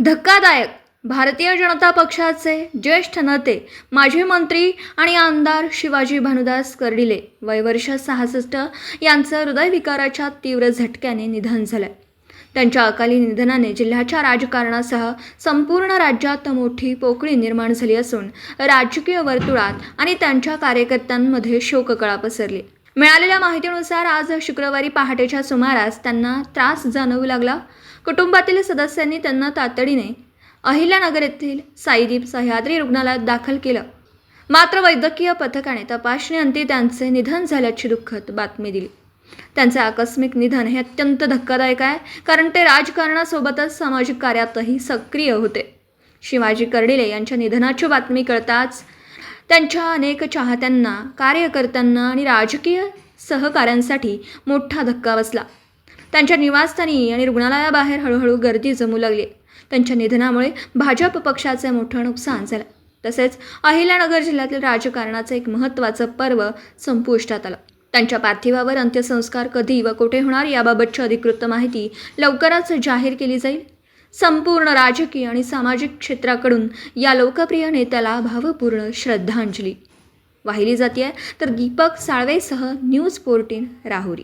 धक्कादायक. भारतीय जनता पक्षाचे ज्येष्ठ नेते माजी मंत्री आणि आमदार शिवाजी भानुदास कर्डिले वय वर्ष सहासष्ट यांचं हृदयविकाराच्या तीव्र झटक्याने निधन झालं. त्यांच्या अकाली निधनाने जिल्ह्याच्या राजकारणासह संपूर्ण राज्यात मोठी पोकळी निर्माण झाली असून राजकीय वर्तुळात आणि त्यांच्या कार्यकर्त्यांमध्ये शोककळा पसरली. मिळालेल्या माहितीनुसार आज शुक्रवारी पहाटेच्या सुमारास त्यांना त्रास जाणवू लागला. कुटुंबातील सदस्यांनी त्यांना तातडीने अहिल्यानगर येथील साईदीप सह्याद्री रुग्णालयात दाखल केलं. मात्र वैद्यकीय पथकाने तपासणीअंती त्यांचे निधन झाल्याची दुःखद बातमी दिली. त्यांचे आकस्मिक निधन हे अत्यंत धक्कादायक आहे कारण ते राजकारणासोबतच सामाजिक कार्यातही सक्रिय होते. शिवाजी कर्डिले यांच्या निधनाची बातमी कळताच त्यांच्या अनेक चाहत्यांना कार्यकर्त्यांना आणि राजकीय सहकाऱ्यांसाठी मोठा धक्का बसला. त्यांच्या निवासस्थानी आणि रुग्णालयाबाहेर हळूहळू गर्दी जमू लागली. त्यांच्या निधनामुळे भाजप पक्षाचे मोठं नुकसान झालं. तसेच अहिल्यानगर जिल्ह्यातील राजकारणाचं एक महत्त्वाचं पर्व संपुष्टात आलं. त्यांच्या पार्थिवावर अंत्यसंस्कार कधी व कुठे होणार याबाबतची अधिकृत माहिती लवकरच जाहीर केली जाईल. संपूर्ण राजकीय आणि सामाजिक क्षेत्राकडून या लोकप्रिय नेत्याला भावपूर्ण श्रद्धांजली. वाहिली जाते तर दीपक साळवेसह न्यूज फोर्टीन राहुरी.